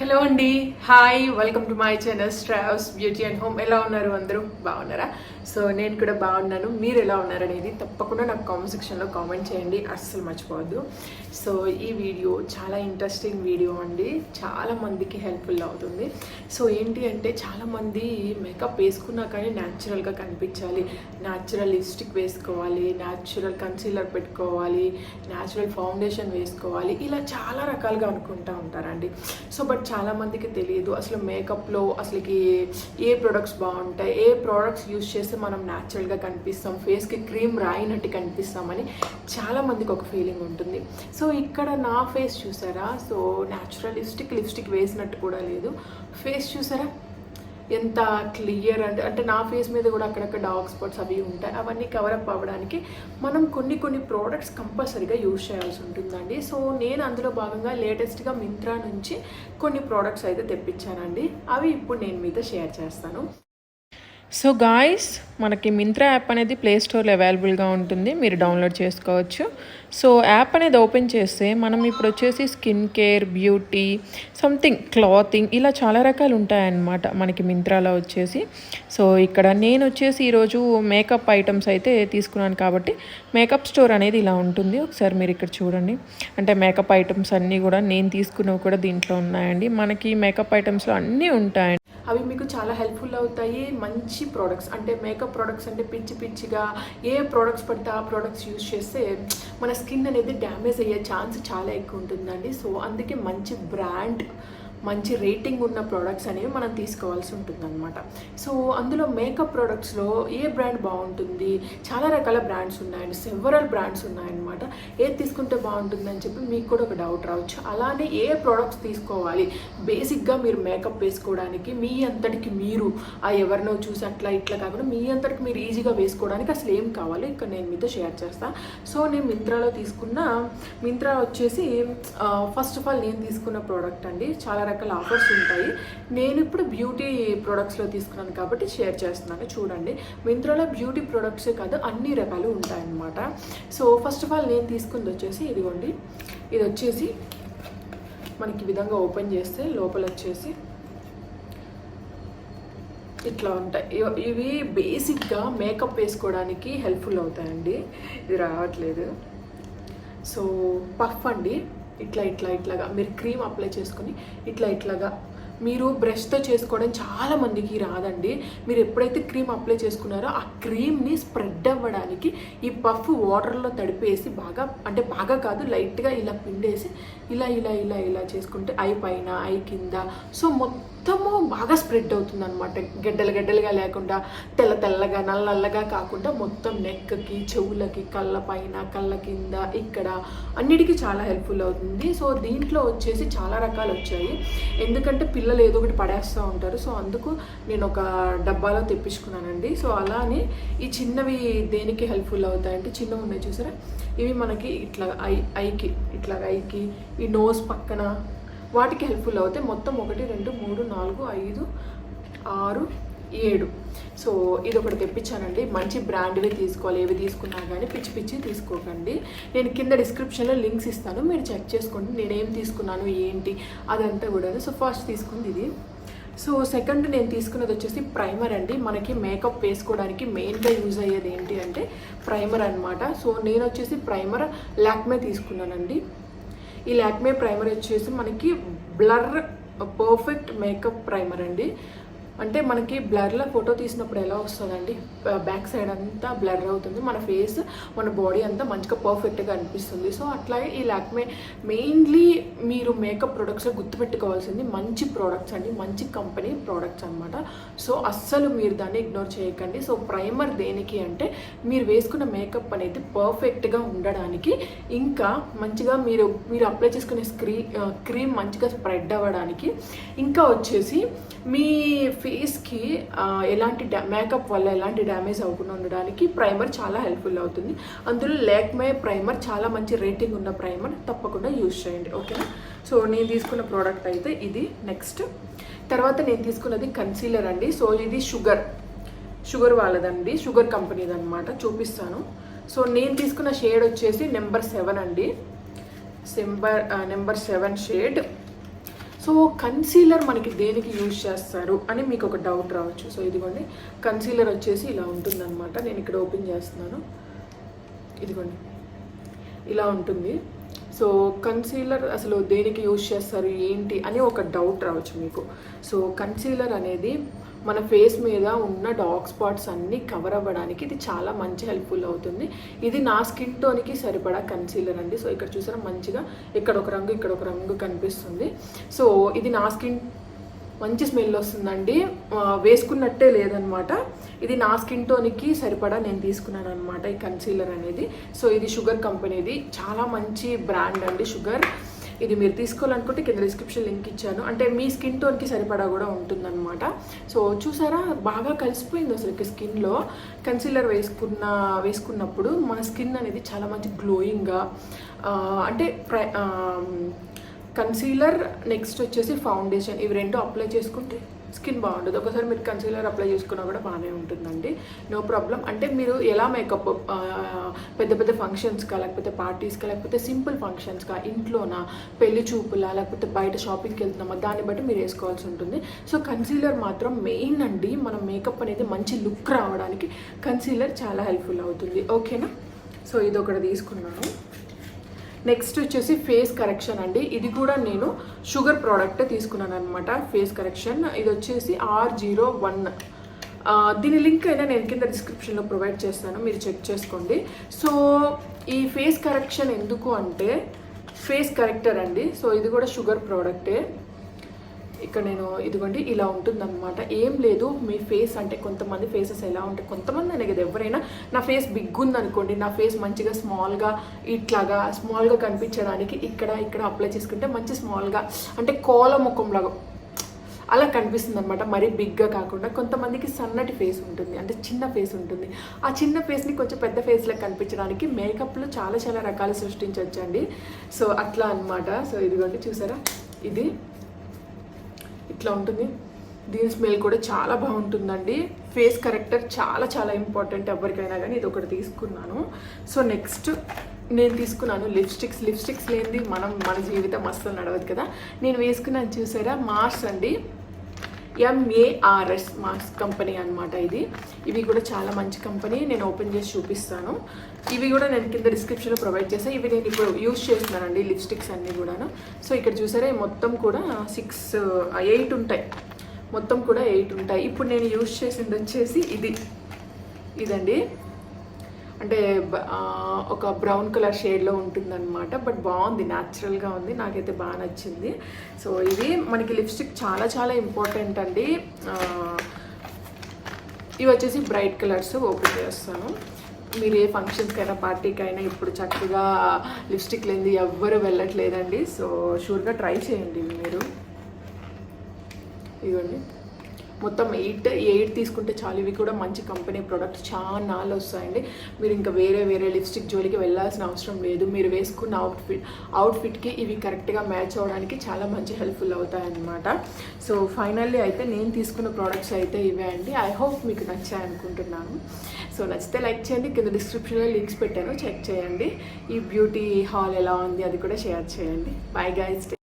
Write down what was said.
Hello అండి. Hi welcome to my channel స్ట్రావ్స్ beauty and home ఎలా ఉన్నారు అందరూ? బాగున్నారా? సో నేను కూడా బాగున్నాను. మీరు ఎలా ఉన్నారనేది తప్పకుండా నాకు కామెంట్ సెక్షన్లో కామెంట్ చేయండి. అస్సలు మర్చిపోవద్దు. సో ఈ వీడియో చాలా ఇంట్రెస్టింగ్ వీడియో అండి. చాలా మందికి హెల్ప్ఫుల్ అవుతుంది. సో ఏంటి అంటే చాలామంది మేకప్ వేసుకున్నా కానీ న్యాచురల్గా కనిపించాలి. న్యాచురల్ లిప్స్టిక్ వేసుకోవాలి న్యాచురల్ కన్సీలర్ పెట్టుకోవాలి న్యాచురల్ ఫౌండేషన్ వేసుకోవాలి. ఇలా చాలా రకాలుగా అనుకుంటా ఉంటారండి. సో బట్ చాలా మందికి తెలియదు. అసలు మేకప్లో అసలుకి ఏ ప్రొడక్ట్స్ బాగుంటాయి? ఏ ప్రోడక్ట్స్ యూస్ చేస్తే మనం న్యాచురల్గా కనిపిస్తాం ఫేస్కి క్రీమ్ రాయినట్టు కనిపిస్తామని చాలా మందికి ఒక ఫీలింగ్ ఉంటుంది. సో ఇక్కడ నా ఫేస్ చూసారా? సో న్యాచురల్ లిప్స్టిక్ లిప్స్టిక్ వేసినట్టు కూడా లేదు. ఫేస్ చూసారా? ఎంత క్లియర్ అంటే అంటే నా ఫేస్ మీద కూడా అక్కడక్కడ డార్క్ స్పాట్స్ అవి ఉంటాయి. అవన్నీ కవరప్ అవ్వడానికి మనం కొన్ని కొన్ని ప్రోడక్ట్స్ కంపల్సరీగా యూజ్ చేయాల్సి ఉంటుందండి. సో నేను అందులో భాగంగా లేటెస్ట్గా మింత్రా నుంచి కొన్ని ప్రోడక్ట్స్ అయితే తెప్పించానండి. అవి ఇప్పుడు నేను మీతో షేర్ చేస్తాను. సో గాయస్ మనకి మింత్రా యాప్ అనేది ప్లే స్టోర్లో అవైలబుల్గా ఉంటుంది. మీరు డౌన్లోడ్ చేసుకోవచ్చు. సో యాప్ అనేది ఓపెన్ చేస్తే మనం ఇప్పుడు వచ్చేసి skin care beauty something clothing ఇలా చాలా రకాలు ఉంటాయన్నమాట మనకి మింత్రాలో వచ్చేసి. సో ఇక్కడ నేను వచ్చేసి ఈరోజు మేకప్ ఐటమ్స్ అయితే తీసుకున్నాను కాబట్టి మేకప్ స్టోర్ అనేది ఇలా ఉంటుంది. ఒకసారి మీరు ఇక్కడ చూడండి. అంటే మేకప్ ఐటమ్స్ అన్నీ కూడా నేను తీసుకున్నవి కూడా దీంట్లో ఉన్నాయండి. మనకి మేకప్ ఐటమ్స్లో అన్నీ ఉంటాయండి. అవి మీకు చాలా హెల్ప్ఫుల్ అవుతాయి. మంచి ప్రోడక్ట్స్ అంటే మేకప్ ప్రోడక్ట్స్ అంటే పిచ్చి పిచ్చిగా ఏ ప్రోడక్ట్స్ పడితే ఆ ప్రోడక్ట్స్ యూజ్ చేస్తే మన స్కిన్ అనేది డ్యామేజ్ అయ్యే ఛాన్స్ చాలా ఎక్కువ ఉంటుందండి. సో అందుకే మంచి బ్రాండ్ మంచి రేటింగ్ ఉన్న ప్రోడక్ట్స్ అనేవి మనం తీసుకోవాల్సి ఉంటుందన్నమాట. సో అందులో మేకప్ ప్రోడక్ట్స్లో ఏ బ్రాండ్ బాగుంటుంది? చాలా రకాల బ్రాండ్స్ ఉన్నాయండి. సెవరల్ బ్రాండ్స్ ఉన్నాయన్నమాట. ఏది తీసుకుంటే బాగుంటుందని చెప్పి మీకు కూడా ఒక డౌట్ రావచ్చు. అలానే ఏ ప్రోడక్ట్స్ తీసుకోవాలి? బేసిక్గా మీరు మేకప్ వేసుకోవడానికి మీ అంతటికి మీరు ఆ ఎవరినో చూసి అట్లా ఇట్లా కాకుండా మీ అంతటికి మీరు ఈజీగా వేసుకోవడానికి అసలు ఏం కావాలి? ఇక్కడ నేను మీతో షేర్ చేస్తాను సో నేను మింత్రాలో తీసుకున్న మింత్రా వచ్చేసి ఫస్ట్ ఆఫ్ ఆల్ నేను తీసుకున్న ప్రోడక్ట్ అండి. చాలా రకాల ఆఫర్స్ ఉంటాయి. నేను ఇప్పుడు బ్యూటీ ప్రొడక్ట్స్లో తీసుకున్నాను కాబట్టి షేర్ చేస్తున్నాను. చూడండి. మింత్రాలో బ్యూటీ ప్రొడక్ట్సే కాదు అన్ని రకాలు ఉంటాయన్నమాట. సో ఫస్ట్ ఆఫ్ ఆల్ నేను తీసుకుంది వచ్చేసి ఇదిగోండి. ఇది వచ్చేసి మనకి ఈ విధంగా ఓపెన్ చేస్తే లోపల వచ్చేసి ఇట్లా ఉంటాయి. ఇవి బేసిక్గా మేకప్ వేసుకోవడానికి హెల్ప్ఫుల్ అవుతాయండి. ఇది రావట్లేదు. సో పఫ్ అండి. ఇట్లా ఇట్లా ఇట్లాగా. మీరు క్రీమ్ అప్లై చేసుకొని ఇట్లా ఇట్లాగా. మీరు బ్రష్తో చేసుకోవడం చాలా మందికి రాదండి. మీరు ఎప్పుడైతే క్రీమ్ అప్లై చేసుకున్నారో ఆ క్రీమ్ని స్ప్రెడ్ అవ్వడానికి ఈ పఫ్ వాటర్లో తడిపేసి బాగా అంటే బాగా కాదు లైట్గా ఇలా పిండేసి ఇలా ఇలా ఇలా ఇలా చేసుకుంటే ఐ పైన ఐ కింద. సో మొత్తం మొత్తము బాగా స్ప్రెడ్ అవుతుంది అనమాట గడ్డలు గడ్డలుగా లేకుండా తెల్ల తెల్లగా నల్ల నల్లగా కాకుండా మొత్తం నెక్కి చెవులకి కళ్ళ పైన కళ్ళ కింద ఇక్కడ అన్నిటికీ చాలా హెల్ప్ఫుల్ అవుతుంది. సో దీంట్లో వచ్చేసి చాలా రకాలు వచ్చాయి. ఎందుకంటే పిల్లలు ఏదో ఒకటి పడేస్తూ ఉంటారు. సో అందుకు నేను ఒక డబ్బాలో తెప్పించుకున్నానండి. సో అలానే ఈ చిన్నవి దేనికి హెల్ప్ఫుల్ అవుతాయంటే చిన్నవి ఉన్నాయి చూసారా? ఇవి మనకి ఇట్లా ఐ ఐకి ఇట్లా ఐకి ఈ నోస్ పక్కన వాటికి హెల్ప్ఫుల్ అవుతాయి. మొత్తం ఒకటి రెండు మూడు నాలుగు ఐదు ఆరు ఏడు. సో ఇది ఒకటి తెప్పించానండి. మంచి బ్రాండ్వి తీసుకోవాలి. ఏవి తీసుకున్నా కానీ పిచ్చి పిచ్చి తీసుకోకండి. నేను కింద డిస్క్రిప్షన్లో లింక్స్ ఇస్తాను. మీరు చెక్ చేసుకోండి. నేను తీసుకున్నాను ఏంటి అదంతా కూడా సో ఫస్ట్ తీసుకుంది ఇది. సో సెకండ్ నేను తీసుకున్నది వచ్చేసి ప్రైమర్ అండి. మనకి మేకప్ వేసుకోవడానికి మెయిన్గా యూజ్ అయ్యేది ఏంటి అంటే ప్రైమర్ అనమాట సో నేను వచ్చేసి ప్రైమర్ లాక్మే తీసుకున్నానండి. ఈ లాక్మే ప్రైమర్ వచ్చేసి మనకి బ్లర్ పర్ఫెక్ట్ మేకప్ ప్రైమర్ అండి. అంటే మనకి బ్లర్లో ఫోటో తీసినప్పుడు ఎలా వస్తుందండి? బ్యాక్ సైడ్ అంతా బ్లర్ అవుతుంది. మన ఫేస్ మన బాడీ అంతా మంచిగా పర్ఫెక్ట్గా అనిపిస్తుంది. సో అట్లాగే ఈ లాక్మే మెయిన్లీ మీరు మేకప్ ప్రొడక్ట్స్లో గుర్తుపెట్టుకోవాల్సింది మంచి ప్రోడక్ట్స్ అండి. మంచి కంపెనీ ప్రోడక్ట్స్ అనమాట సో అస్సలు మీరు దాన్ని ఇగ్నోర్ చేయకండి. సో ప్రైమర్ దేనికి అంటే మీరు వేసుకున్న మేకప్ అనేది పర్ఫెక్ట్గా ఉండడానికి ఇంకా మంచిగా మీరు మీరు అప్లై చేసుకునే స్క్రీ క్రీమ్ మంచిగా స్ప్రెడ్ అవ్వడానికి ఇంకా వచ్చేసి మీ ఫేస్కి ఎలాంటి డా మేకప్ వల్ల ఎలాంటి డ్యామేజ్ అవ్వకుండా ఉండడానికి ప్రైమర్ చాలా హెల్ప్ఫుల్ అవుతుంది. అందులో లేక్మే ప్రైమర్ చాలా మంచి రేటింగ్ ఉన్న ప్రైమర్ తప్పకుండా యూజ్ చేయండి. ఓకేనా? సో నేను తీసుకున్న ప్రోడక్ట్ అయితే ఇది నెక్స్ట్. తర్వాత నేను తీసుకున్నది కన్సీలర్ అండి. సో ఇది షుగర్. షుగర్ వాళ్ళదండి. షుగర్ కంపెనీది అనమాట చూపిస్తాను. సో నేను తీసుకున్న షేడ్ వచ్చేసి నెంబర్ సెవెన్ అండి. సెంబర్ number seven shade. So concealer మనకి దేనికి యూజ్ చేస్తారు అని మీకు ఒక డౌట్ రావచ్చు. సో ఇదిగోండి కన్సీలర్ వచ్చేసి ఇలా ఉంటుందన్నమాట. నేను ఇక్కడ ఓపెన్ చేస్తున్నాను. ఇదిగోండి ఇలా ఉంటుంది. సో కన్సీలర్ అసలు దేనికి యూజ్ చేస్తారు ఏంటి అని ఒక డౌట్ రావచ్చు మీకు. సో కన్సీలర్ అనేది మన ఫేస్ మీద ఉన్న డార్క్ స్పాట్స్ అన్నీ కవర్ అవ్వడానికి ఇది చాలా మంచి హెల్ప్ఫుల్ అవుతుంది. ఇది నా స్కిన్ టోన్కి సరిపడా కన్సీలర్ అండి. సో ఇక్కడ చూసారా మంచిగా ఇక్కడ ఒక రంగు ఇక్కడ ఒక రంగు కనిపిస్తుంది. సో ఇది నా స్కిన్ మంచి స్మెల్ వస్తుందండి. వేసుకున్నట్టే లేదనమాట. ఇది నా స్కిన్ టోన్కి సరిపడా నేను తీసుకున్నాను అనమాట ఈ కన్సీలర్ అనేది. సో ఇది షుగర్ కంపెనీది. చాలా మంచి బ్రాండ్ అండి షుగర్. ఇది మీరు తీసుకోవాలనుకుంటే కింద డిస్క్రిప్షన్ లింక్ ఇచ్చాను. అంటే మీ స్కిన్ టోన్కి సరిపడా కూడా ఉంటుందన్నమాట. సో చూసారా? బాగా కలిసిపోయింది అసలు స్కిన్లో కన్సీలర్ వేసుకున్న వేసుకున్నప్పుడు మన స్కిన్ అనేది చాలా మంచి గ్లోయింగ్గా అంటే ప్ర కన్సీలర్ నెక్స్ట్ వచ్చేసి ఫౌండేషన్ ఇవి రెండు అప్లై చేసుకుంటే స్కిన్ బాగుంటుంది ఒకసారి మీరు కన్సీలర్ అప్లై చేసుకున్నా కూడా బాగానే ఉంటుందండి. నో ప్రాబ్లం అంటే మీరు ఎలా మేకప్ పెద్ద పెద్ద ఫంక్షన్స్కా లేకపోతే పార్టీస్కా లేకపోతే సింపుల్ ఫంక్షన్స్కా ఇంట్లోనా పెళ్ళి చూపులా లేకపోతే బయట షాపింగ్కి వెళ్తున్నామా దాన్ని బట్టి మీరు వేసుకోవాల్సి ఉంటుంది. సో కన్సీలర్ మాత్రం మెయిన్ అండి. మన మేకప్ అనేది మంచి లుక్ రావడానికి కన్సీలర్ చాలా హెల్ప్ఫుల్ అవుతుంది. ఓకేనా సో ఇది ఒకటి తీసుకున్నాను. నెక్స్ట్ వచ్చేసి ఫేస్ కరెక్షన్ అండి. ఇది కూడా నేను షుగర్ ప్రోడక్ట్ తీసుకున్నాను అనమాట ఫేస్ కరెక్షన్ ఇది వచ్చేసి ఆర్ జీరో వన్ దీని లింక్ అయినా నేను కింద డిస్క్రిప్షన్లో ప్రొవైడ్ చేస్తాను మీరు చెక్ చేసుకోండి. సో ఈ ఫేస్ కరెక్షన్ ఎందుకు అంటే ఫేస్ కరెక్టర్ అండి. సో ఇది కూడా షుగర్ ప్రోడక్టే ఇక్కడ నేను ఇదిగోండి ఇలా ఉంటుందన్నమాట. ఏం లేదు మీ ఫేస్ అంటే కొంతమంది ఫేసెస్ ఎలా ఉంటాయి కొంతమంది అనే కదా ఎవరైనా నా ఫేస్ బిగ్ ఉందనుకోండి నా ఫేస్ మంచిగా స్మాల్గా ఇట్లాగా స్మాల్గా కనిపించడానికి ఇక్కడ ఇక్కడ అప్లై చేసుకుంటే మంచి స్మాల్గా అంటే కోల ముఖంలాగా అలా కనిపిస్తుంది అనమాట మరీ బిగ్గా కాకుండా కొంతమందికి సన్నటి ఫేస్ ఉంటుంది అంటే చిన్న ఫేస్ ఉంటుంది. ఆ చిన్న ఫేస్ని కొంచెం పెద్ద ఫేస్లో కనిపించడానికి మేకప్లో చాలా చాలా రకాలు సృష్టించవచ్చండి. సో అట్లా అన్నమాట. సో ఇదిగోండి చూసారా? ఇది ఇట్లా ఉంటుంది. దీని స్మెల్ కూడా చాలా బాగుంటుందండి. ఫేస్ కరెక్టర్ చాలా చాలా ఇంపార్టెంట్ ఎవరికైనా కానీ ఇది ఒకటి తీసుకున్నాను. సో నెక్స్ట్ నేను తీసుకున్నాను లిప్స్టిక్స్. లిప్స్టిక్స్ లేనిది మనం మన జీవితం అస్సలు నడవదు కదా. నేను వేసుకున్నాను చూసారా? మార్స్ అండి. ఎంఏఆర్ఎస్ మాస్క్ కంపెనీ అన్నమాట ఇది. ఇవి కూడా చాలా మంచి కంపెనీ నేను ఓపెన్ చేసి చూపిస్తాను. ఇవి కూడా నేను కింద డిస్క్రిప్షన్లో ప్రొవైడ్ చేసాను ఇవి నేను ఇప్పుడు యూజ్ చేస్తున్నానండి లిప్స్టిక్స్ అన్నీ కూడాను. సో ఇక్కడ చూసారా మొత్తం కూడా సిక్స్ ఎయిట్ ఉంటాయి. మొత్తం కూడా ఎయిట్ ఉంటాయి. ఇప్పుడు నేను యూజ్ చేసింది వచ్చేసి ఇది. ఇదండి. అంటే ఒక బ్రౌన్ కలర్ షేడ్లో ఉంటుందన్నమాట. బట్ బాగుంది న్యాచురల్గా ఉంది. నాకైతే బాగా నచ్చింది. సో ఇది మనకి లిప్స్టిక్ చాలా చాలా ఇంపార్టెంట్ అండి. ఇవి వచ్చేసి బ్రైట్ కలర్స్ ఓపెన్ చేస్తాను. మీరు ఏ ఫంక్షన్స్కైనా పార్టీకైనా ఇప్పుడు చక్కగా లిప్స్టిక్ లేనిది ఎవ్వరు వెళ్ళట్లేదండి. సో షూర్గా ట్రై చేయండి ఇవి మీరు. ఇవ్వండి మొత్తం ఎయిట్ ఎయిట్ తీసుకుంటే చాలు. ఇవి కూడా మంచి కంపెనీ ప్రోడక్ట్స్ చాలా వస్తాయండి. మీరు ఇంకా వేరే వేరే లిప్స్టిక్ జోలికి వెళ్ళాల్సిన అవసరం లేదు. మీరు వేసుకున్న అవుట్ఫిట్ అవుట్ఫిట్కి ఇవి కరెక్ట్గా మ్యాచ్ అవ్వడానికి చాలా మంచి హెల్ప్ఫుల్ అవుతాయన్నమాట. సో ఫైనల్లీ అయితే నేను తీసుకున్న ప్రోడక్ట్స్ అయితే ఇవే అండి. ఐ హోప్ మీకు నచ్చాయి అనుకుంటున్నాను. సో నచ్చితే లైక్ చేయండి. కింద డిస్క్రిప్షన్లో లింక్స్ పెట్టాను. చెక్ చేయండి. ఈ బ్యూటీ హాల్ ఎలా ఉంది అది కూడా షేర్ చేయండి. Bye guys